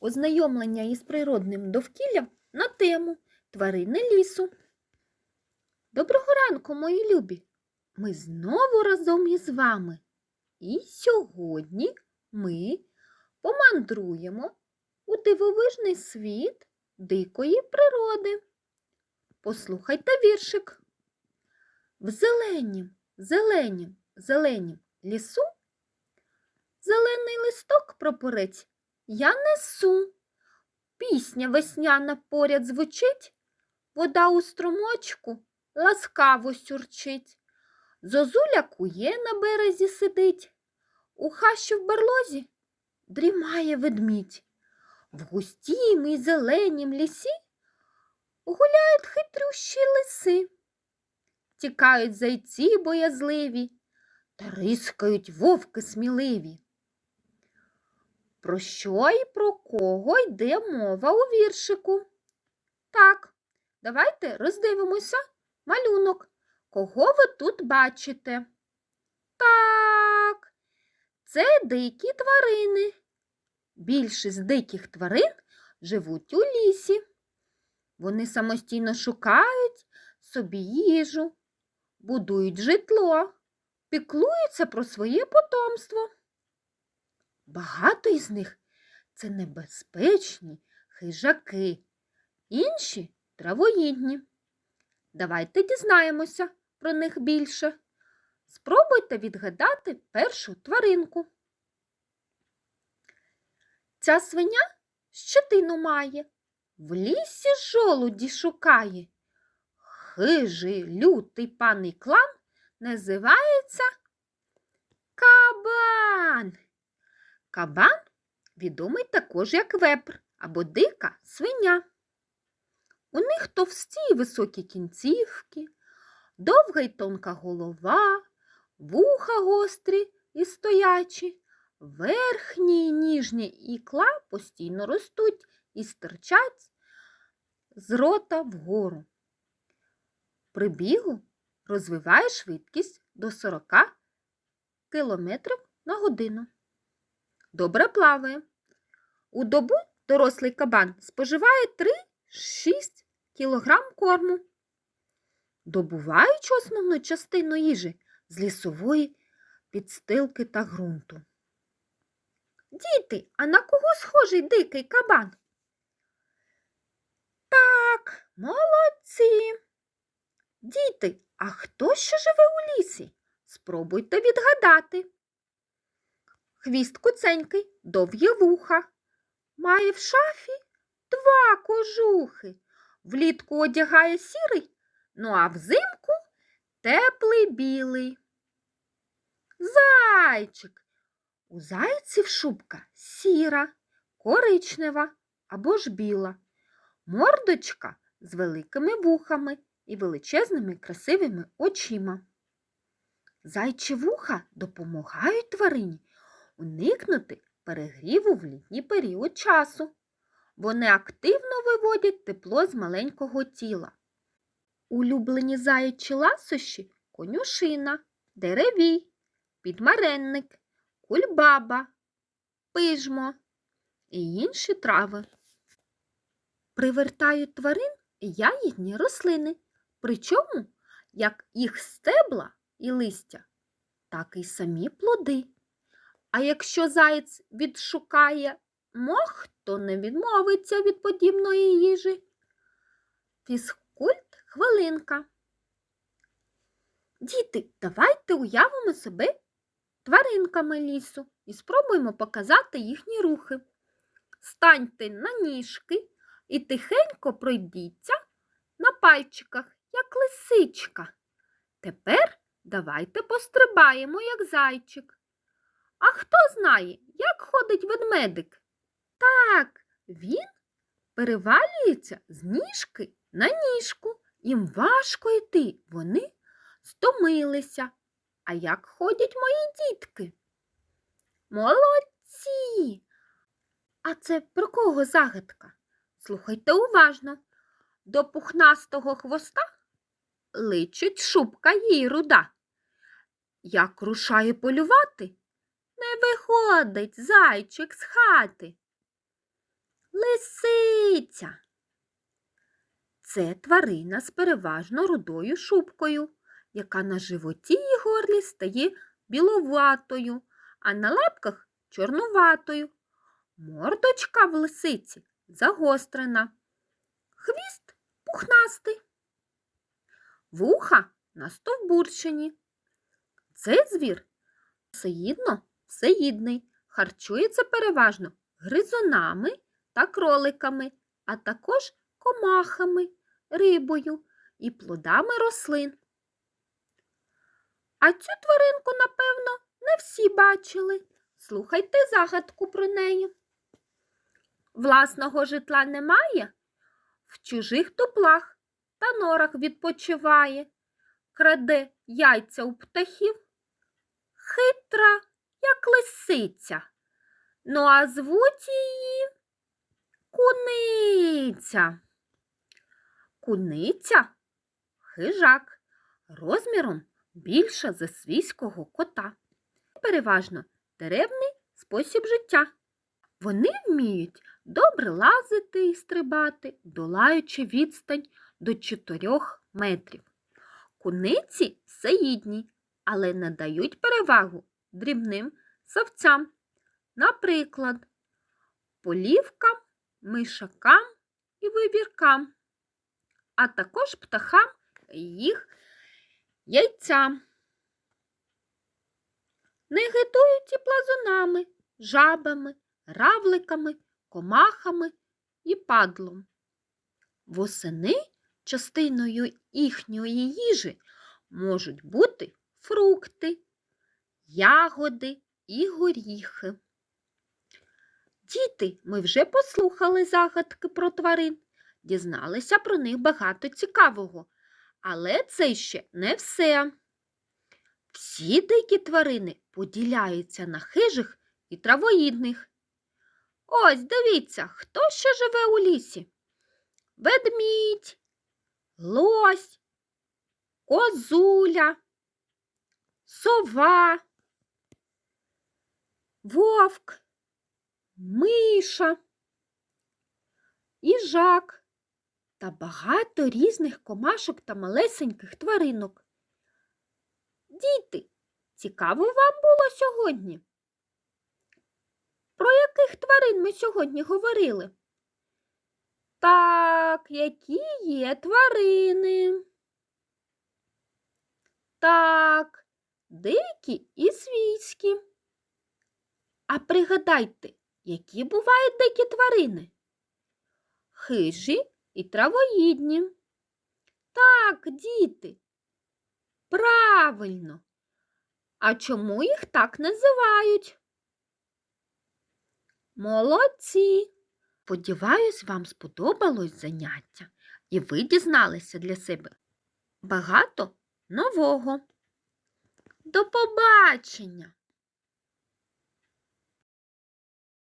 ознайомлення із природним довкіллям на тему тварини лісу. Доброго ранку, мої любі! Ми знову разом із вами. І сьогодні ми помандруємо у дивовижний світ дикої природи. Послухайте віршик. В зеленім, зеленім, зеленім лісу зелений листок пропорець я несу. Пісня весняна поряд звучить, вода у струмочку ласкаво сюрчить. Зозуля кує на березі сидить, у хащі в барлозі дрімає ведмідь. В густім і зеленім лісі гуляють хитрющі лиси. Тікають зайці боязливі та рискають вовки сміливі. Про що і про кого йде мова у віршику? Так, давайте роздивимося малюнок. Кого ви тут бачите? Так, це дикі тварини. Більшість диких тварин живуть у лісі. Вони самостійно шукають собі їжу, будують житло, піклуються про своє потомство. Багато із них це небезпечні хижаки, інші травоїдні. Давайте дізнаємося про них більше. Спробуйте відгадати першу тваринку. Ця свиня щетину має, в лісі жолуді шукає. Хижий лютий паний клан називається кабан. Кабан відомий також як вепр або дика свиня. У них товсті й високі кінцівки, довга й тонка голова, вуха гострі і стоячі, верхні й ніжні ікла постійно ростуть і стирчать з рота вгору. При бігу розвиває швидкість до 40 км на годину. Добре плаває. У добу дорослий кабан споживає 3-6 кг корму. Добуваючи основну частину їжі з лісової підстилки та ґрунту. Діти, а на кого схожий дикий кабан? Так, молодці. Діти, а хто ще живе у лісі? Спробуйте відгадати. Хвіст куценький, довгі вуха. Має в шафі два кожухи. Влітку одягає сірий, ну а взимку теплий білий. Зайчик. У зайців шубка сіра, коричнева або ж біла. Мордочка з великими вухами і величезними красивими очима. Зайчі вуха допомагають тварині уникнути перегріву в літній період часу. Вони активно виводять тепло з маленького тіла. Улюблені заячі ласощі конюшина, деревій, підмаренник, кульбаба, пижмо і інші трави. Привертають тварин ягідні рослини, причому як їх стебла і листя, так і самі плоди. А якщо заєць відшукає мох, то не відмовиться від подібної їжі. Фізкульт хвилинка. Діти, давайте уявимо себе тваринками лісу і спробуємо показати їхні рухи. Станьте на ніжки і тихенько пройдіться на пальчиках, як лисичка. Тепер давайте пострибаємо, як зайчик. А хто знає, як ходить ведмедик? Так, він перевалюється з ніжки на ніжку. Їм важко йти, вони стомилися. А як ходять мої дітки? Молодці! А це про кого загадка? Слухайте уважно. До пухнастого хвоста личить шубка їй руда. Як рушає полювати, не виходить зайчик з хати. лисиця. Це тварина з переважно рудою шубкою, яка на животі і горлі стає біловатою, а на лапках чорнуватою. Мордочка в лисиці загострена, хвіст пухнастий, вуха настовбурчені. Цей звір всеїдно всеїдний, харчується переважно гризунами та кроликами, а також комахами, рибою і плодами рослин. А цю тваринку, напевно, не всі бачили. Слухайте загадку про неї. Власного житла немає, в чужих дуплах та норах відпочиває, краде яйця у птахів, хитра, як лисиця. Ну, а звуть її куниця. Куниця хижак, розміром більша за свійського кота. Переважно деревний спосіб життя. Вони вміють добре лазити і стрибати, долаючи відстань до 4 метрів. Куниці всеїдні, але надають перевагу дрібним савцям, наприклад, полівкам, мишакам і вибіркам, а також птахам і їх яйцям. Не гидують і плазунами, жабами, равликами, комахами і падлом. Восени частиною їхньої їжі можуть бути фрукти, ягоди і горіхи. Діти, ми вже послухали загадки про тварин, дізналися про них багато цікавого. Але це ще не все. Всі дикі тварини поділяються на хижих і травоїдних. Ось дивіться, хто ще живе у лісі? Ведмідь, лось, козуля, сова, вовк, миша, їжак та багато різних комашок та малесеньких тваринок. Діти, цікаво вам було сьогодні? Про яких тварин ми сьогодні говорили? Так, які є тварини? Так, дикі і свійські. А пригадайте, які бувають дикі тварини? Хижі і травоїдні. Так, діти. Правильно. А чому їх так називають? Молодці. Сподіваюсь, вам сподобалось заняття, і ви дізналися для себе багато нового. До побачення!